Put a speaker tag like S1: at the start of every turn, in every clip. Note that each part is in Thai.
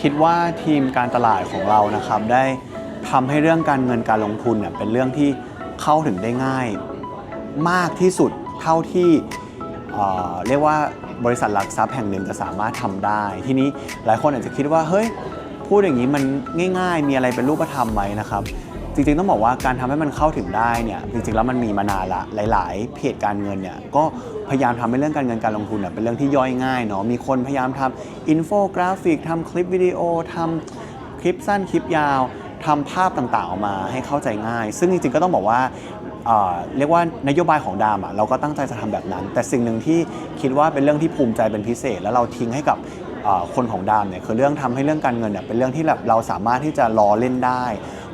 S1: คิดว่าทีมการตลาดของเรานะครับ ได้ทำให้เรื่องการเงินการลงทุนเนี่ยเป็นเรื่องที่เข้าถึงได้ง่าย มากที่สุดเท่าที่เอ่อเรียกว่าบริษัทหลักทรัพย์แห่งหนึ่งจะสามารถทำได้ ทีนี้หลายคนอาจจะคิดว่าเฮ้ยพูดอย่างนี้มันง่าย ๆ มีอะไรเป็นรูปธรรมไหมนะครับ จริงๆต้องบอกว่าการทำให้มันเข้าถึงได้เนี่ยจริงๆแล้วมันมีมานานละหลาย ๆ เพจการเงินเนี่ยก็พยายามทำให้เรื่องการเงินการลงทุนเนี่ยเป็นเรื่องที่ย่อยง่ายเนาะมีคนพยายามทำอินโฟกราฟิกทำคลิปวิดีโอทำคลิปสั้นคลิปยาวทำภาพต่างๆออกมาให้เข้าใจง่าย ซึ่งจริงๆก็ต้องบอกว่าเรียกว่านโยบายของดามอะเราก็ตั้งใจจะทำแบบนั้น แต่สิ่งหนึ่งที่คิดว่าเป็นเรื่องที่ภูมิใจเป็นพิเศษ แล้วเราทิ้งให้กับคนของดามเนี่ยคือเรื่องทำให้เรื่องการเงินเนี่ยเป็นเรื่องที่แบบเราสามารถที่จะล้อเล่นได้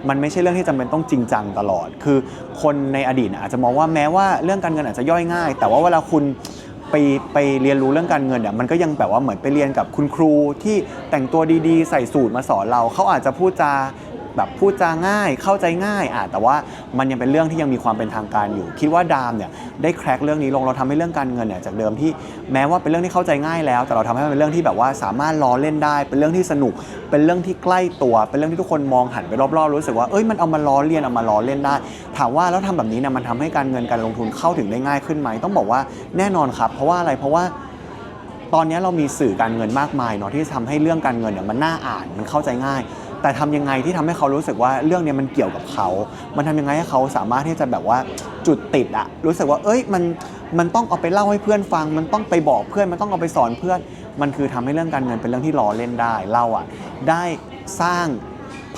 S1: มันไม่ใช่เรื่องที่จำเป็นต้องจริงจังตลอด คือคนในอดีตอาจจะมองว่าแม้ว่าเรื่องการเงินอาจจะย่อยง่าย แต่ว่าเวลาคุณไปไปเรียนรู้เรื่องการเงินเนี่ยมันก็ยังแบบว่าเหมือนไปเรียนกับคุณครูที่แต่งตัวดีๆ ใส่สูตรมาสอนเรา เขาอาจจะพูดจาแบบพูดจาง่ายเข้าใจง่ายอะแต่ว่า มันยังเป็นเรื่องที่ยังมีความเป็นทางการอยู่ คิดว่าดามเนี่ยได้แคร็กเรื่องนี้ลงเราทำให้เรื่องการเงินเนี่ยจากเดิมที่แม้ว่าเป็นเรื่องที่เข้าใจง่ายแล้ว แต่เราทำให้มันเป็นเรื่องที่แบบว่าสามารถล้อเล่นได้ เป็นเรื่องที่สนุก เป็นเรื่องที่ใกล้ตัว เป็นเรื่องที่ทุกคนมองหันไปรอบๆรู้สึกว่าเอ้ยมันเอามาล้อเลียนเอามาล้อเล่นได้ ถามว่าแล้วทำแบบนี้เนี่ยมันทำให้การเงินการลงทุนเข้าถึงได้ง่ายขึ้นไหมต้องบอกว่าแน่นอนครับ เพราะว่าอะไรเพราะว่าตอนนี้เรามีสื่อการเงินมากมายเนาะที่ทำให้เรื่องการเงินเนี่ยมันน่าอ่านมันเข้าใจง่าย แต่ทำยังไงที่ทำให้เขารู้สึกว่าเรื่องนี้มันเกี่ยวกับเขา มันทำยังไงให้เขาสามารถที่จะแบบว่าจุดติดอะรู้สึกว่า เอ้ยมันมันต้องเอาไปเล่าให้เพื่อนฟัง มันต้องไปบอกเพื่อน มันต้องเอาไปสอนเพื่อน มันคือทำให้เรื่องการเงินเป็นเรื่องที่ล้อเล่นได้เราอะได้สร้าง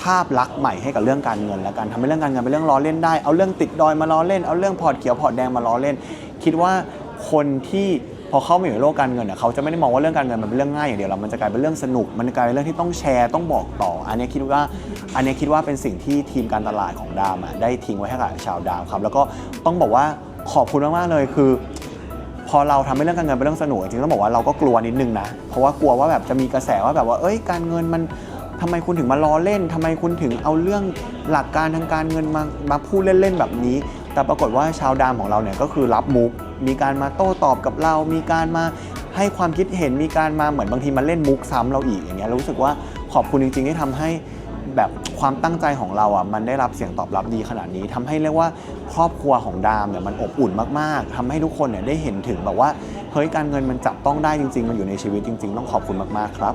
S1: ภาพลักษณ์ใหม่ให้กับเรื่องการเงิน และการทำให้เรื่องการเงินเป็นเรื่องล้อเล่นได้ เอาเรื่องติดดอยมาล้อเล่น เอาเรื่องพอร์ตเขียวพอร์ตแดงมาล้อเล่น คิดว่าคนที่ พอเข้ามาอยู่ในโลกการเงินเนี่ยเขาจะไม่ได้มองว่าเรื่องการเงินมันเป็นเรื่องง่ายอย่างเดียวหรอกมันจะกลายเป็นเรื่องสนุก มันกลายเป็นเรื่องที่ต้องแชร์ต้องบอกต่อ อันนี้คิดว่าอันนี้คิดว่าเป็นสิ่งที่ทีมการตลาดของดามอะได้ทิ้งไว้ให้กับชาวดามครับ แล้วก็ต้องบอกว่าขอบคุณมากๆเลยคือ พอเราทำให้เรื่องการเงินเป็นเรื่องสนุกจริงๆต้องบอกว่าเราก็กลัวนิดนึงนะเพราะว่ากลัวว่าแบบจะมีกระแสว่าแบบว่าเอ้ยการเงินมันทำไมคุณถึงมาล้อเล่นทำไมคุณถึงเอาเรื่องหลักการทางการเงินมามาพูดเล่นๆแบบนี้ แต่ปรากฏว่าชาวดามของเราเนี่ยก็คือรับมุก มีการมาโต้ตอบกับเรา มีการมาให้ความคิดเห็น มีการมาเหมือนบางทีมาเล่นมุกซ้ำเราอีกอย่างเงี้ยเรารู้สึกว่าขอบคุณจริง ๆ ที่ทำให้แบบความตั้งใจของเราอะมันได้รับเสียงตอบรับดีขนาดนี้ทำให้เรียกว่าครอบครัวของดามเนี่ยมันอบอุ่นมากๆทำให้ทุกคนเนี่ยได้เห็นถึงแบบว่าเฮ้ยการเงินมันจับต้องได้จริง ๆ มันอยู่ในชีวิตจริง ๆ ต้องขอบคุณมากๆครับ